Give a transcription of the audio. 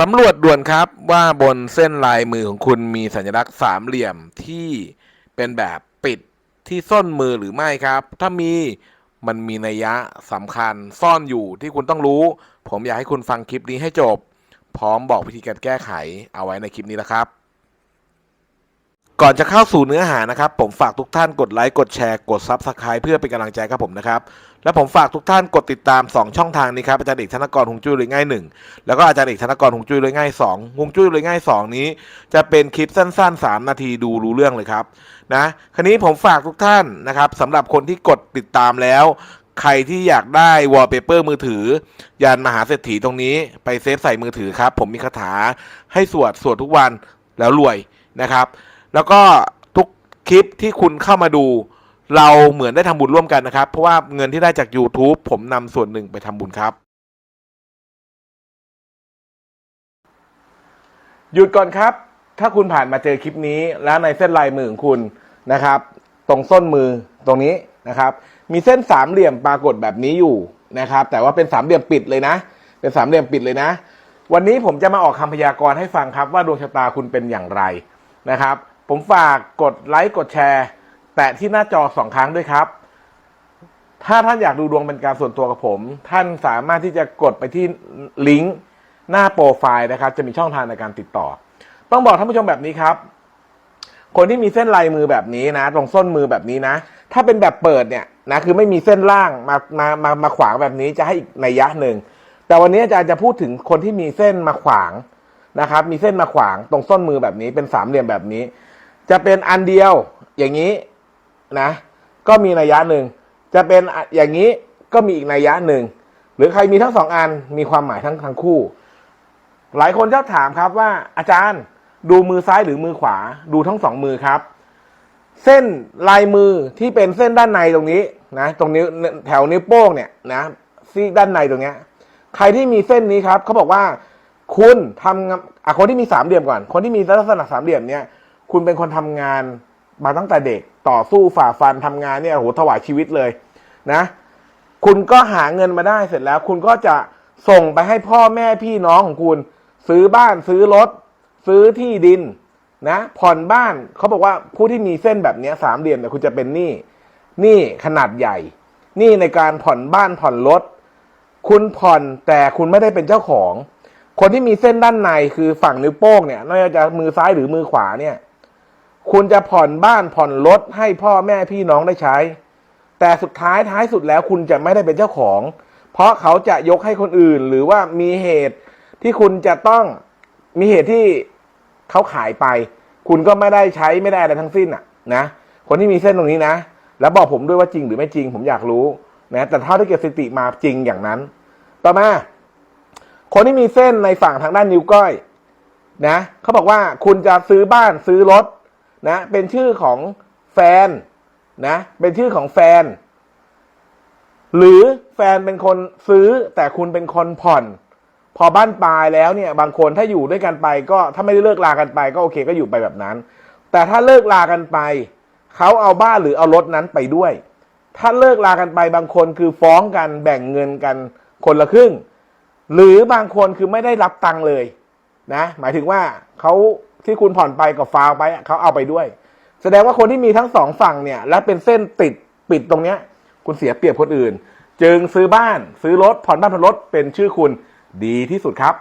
สำรวจด่วนครับว่าบนเส้นลายมือของคุณมีสัญลักษณ์สามเหลี่ยมที่เป็นแบบปิดที่ส้นมือหรือไม่ครับ ถ้ามีมันมีนัยยะสำคัญซ่อนอยู่ที่คุณต้องรู้ ผมอยากให้คุณฟังคลิปนี้ให้จบ พร้อมบอกวิธีการแก้ไขเอาไว้ในคลิปนี้นะครับ ก่อนจะเข้าสู่เนื้อหานะครับ ผมฝากทุกท่านกดไลค์กดแชร์กด Subscribe เพื่อเป็นกำลังใจกับผมนะครับ และผมฝากทุกท่านกดติดตาม 2 ช่องทางนี้ครับอาจารย์เอกธนกรหงจุ้ยเลยง่ายหนึ่งแล้วก็อาจารย์เอกธนกรหงจุ้ยเลยง่าย2หงจุ้ยเลยง่าย 2 นี้ จะเป็นคลิปสั้น ๆ 3 นาทีดูรู้เรื่องเลยครับนะคราวนี้ผมฝากทุกท่านนะครับสำหรับคนที่กดติดตามแล้วใครที่อยากได้วอลเปเปอร์มือถือยันมหาเศรษฐีตรงนี้ไปเซฟใส่มือถือครับ ผมมีคาถาให้สวดสวดทุกวันแล้วรวยนะครับ แล้วก็ทุกคลิปที่คุณเข้ามาดู เราเหมือนได้ทำบุญร่วมกันนะครับ เพราะว่าเงินที่ได้จาก YouTube ผมนำส่วนหนึ่งไปทำบุญครับ หยุดก่อนครับ ถ้าคุณผ่านมาเจอคลิปนี้ แล้วในเส้นลายมือของคุณนะครับ ตรงส้นมือตรงนี้นะครับ มีเส้นสามเหลี่ยมปรากฏแบบนี้อยู่นะครับ แต่ว่าเป็นสามเหลี่ยมปิดเลยนะ เป็นสามเหลี่ยมปิดเลยนะ วันนี้ผมจะมาออกคำพยากรณ์ให้ฟังครับว่าดวงชะตาคุณเป็นอย่างไรนะครับ ผมฝากกดไลค์กดแชร์ แตะที่หน้าจอสองครั้งด้วยครับ ถ้าท่านอยากดูดวงเป็นการส่วนตัวกับผม ท่านสามารถที่จะกดไปที่ลิงก์หน้าโปรไฟล์นะครับ จะมีช่องทางในการติดต่อ ต้องบอกท่านผู้ชมแบบนี้ครับ คนที่มีเส้นลายมือแบบนี้นะ ตรงส้นมือแบบนี้นะ ถ้าเป็นแบบเปิดเนี่ยนะคือไม่มีเส้นล่างมามามามาขวางแบบนี้จะให้อีกในัยยะหนึ่งแต่วันนี้อาจารย์จะพูดถึงคนที่มีเส้นมาขวางนะครับ มีเส้นมาขวางตรงส้นมือแบบนี้เป็นสามเหลี่ยมแบบนี้ จะเป็นอันเดียวอย่างนี้นะ ก็มีนัยยะหนึ่ง จะเป็นอย่างนี้ก็มีอีกนัยยะหนึ่ง หรือใครมีทั้งสองอันมีความหมายทั้งทั้งคู่ หลายคนชอบถามครับว่าอาจารย์ดูมือซ้ายหรือมือขวา ดูทั้งสองมือครับ เส้นลายมือที่เป็นเส้นด้านในตรงนี้นะ ตรงนิ้วแถวนิ้วโป้งเนี่ยนะซีด้านในตรงเนี้ย ใครที่มีเส้นนี้ครับเขาบอกว่าคุณทำอะคนที่มีสามเหลี่ยมก่อน คนที่มีลักษณะสามเหลี่ยมเนี่ย คุณเป็นคนทำงานมาตั้งแต่เด็กต่อสู้ฝ่าฟันทำงานเนี่ยโอ้โหถวายชีวิตเลยนะ คุณก็หาเงินมาได้เสร็จแล้ว คุณก็จะส่งไปให้พ่อแม่พี่น้องของคุณ ซื้อบ้านซื้อรถ ซื้อที่ดินนะผ่อนบ้านเขาบอกว่าผู้ที่มีเส้นแบบนี้สามเหลี่ยมเนี่ยคุณจะเป็นหนี้หนี้ขนาดใหญ่หนี้ในการผ่อนบ้านผ่อนรถ คุณผ่อนแต่คุณไม่ได้เป็นเจ้าของ คนที่มีเส้นด้านในคือฝั่งนิ้วโป้งเนี่ยไม่ว่าจะมือซ้ายหรือมือขวาเนี่ย คุณจะผ่อนบ้านผ่อนรถให้พ่อแม่พี่น้องได้ใช้ แต่สุดท้ายท้ายสุดแล้วคุณจะไม่ได้เป็นเจ้าของ เพราะเขาจะยกให้คนอื่น หรือว่ามีเหตุที่คุณจะต้องมีเหตุที่เขาขายไป คุณก็ไม่ได้ใช้ไม่ได้อะไรทั้งสิ้นอะนะคนที่มีเส้นตรงนี้นะ แล้วบอกผมด้วยว่าจริงหรือไม่จริงผมอยากรู้นะแต่เท่าที่เก็บสติมาจริงอย่างนั้น ต่อมา คนที่มีเส้นในฝั่งทางด้านนิ้วก้อยนะเขาบอกว่าคุณจะซื้อบ้านซื้อรถ นะเป็นชื่อของแฟนนะเป็นชื่อของแฟน หรือแฟนเป็นคนซื้อแต่คุณเป็นคนผ่อน พอบ้านปลายแล้วเนี่ยบางคนถ้าอยู่ด้วยกันไป ก็ถ้าไม่ได้เลิกลากันไป ก็โอเคก็อยู่ไปแบบนั้น แต่ถ้าเลิกลากันไปเขาเอาบ้านหรือเอารถนั้นไปด้วย ถ้าเลิกลากันไปบางคนคือฟ้องกันแบ่งเงินกันคนละครึ่ง หรือบางคนคือไม่ได้รับตังค์เลยนะ หมายถึงว่าเขา ที่คุณผ่อนไปกับฟาวไปอะเขาเอาไปด้วย แสดงว่าคนที่มีทั้งสองฝั่งเนี่ย และเป็นเส้นติดปิดตรงเนี้ย คุณเสียเปรียบคนอื่น จึงซื้อบ้านซื้อรถผ่อนบ้านผ่อนรถเป็นชื่อคุณดีที่สุดครับ